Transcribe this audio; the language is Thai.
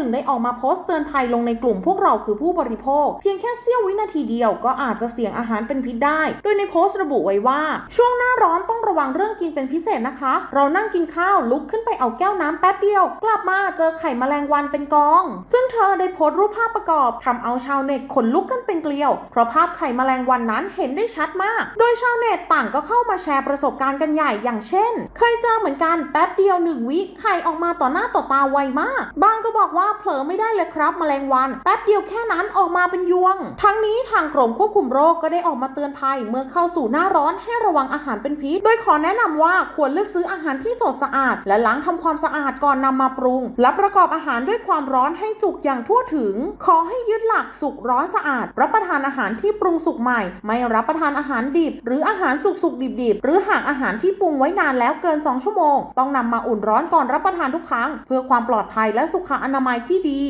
นึ่งได้ออกมาโพสต์เตือนภัยลงในกลุ่มพวกเราคือผู้บริโภค เพียงแค่เสี้ยววินาทีเดียวก็อาจจะเสี่ยงอาหารเป็นพิษได้ โดยในโพสต์ระบุไว้ว่า ช่วงหน้าร้อนต้องระวังเรื่องกินเป็นพิเศษนะคะ เรานั่งกินข้าวลุกขึ้นไปเอาแก้วน้ำแป๊บเดียว กลับมาเจอไข่แมลงวันเป็นกอง ซึ่งเธอได้โพสต์รูปภาพประกอบทำเอาชาวเน็ตขนลุกกันเป็นเกลียว เพราะภาพไข่แมลงวันนั้นเห็นได้ชัดมาก โดยชาวเน็ตต่างก็เข้ามาแชร์ประสบการณ์กันใหญ่อย่างเช่น เคยเจอเหมือนกันแป๊บเดียวหนึ่งวิไข่ออกมาต่อหน้าต่อตาไวมาก บางก็บอกว่าเผลอไม่ได้เลยครับแมลงวัน แป๊บเดียวแค่นั้นออกมาเป็นยวง ทั้งนี้ทางกรมควบคุมโรคก็ได้ออกมาเตือนภัย เมื่อเข้าสู่หน้าร้อนให้ระวังอาหารเป็นพิษ โดยขอแนะนำว่าควรเลือกซื้ออาหารที่สดสะอาด และล้างทำความสะอาดก่อนนำมาปรุง และประกอบอาหารด้วยความร้อนให้สุกอย่างทั่วถึง ขอให้ยึดหลักสุกร้อนสะอาด รับประทานอาหารที่ปรุงสุกใหม่ ไม่รับประทานอาหารดิบ หรืออาหารสุกๆดิบๆหรือหากอาหารที่ปรุงไว้นานแล้วเกิน 2 ชั่วโมง ต้องนำมาอุ่นร้อนก่อนรับประทานทุกครั้ง เพื่อความปลอดภัยและสุขอนามัยที่ดี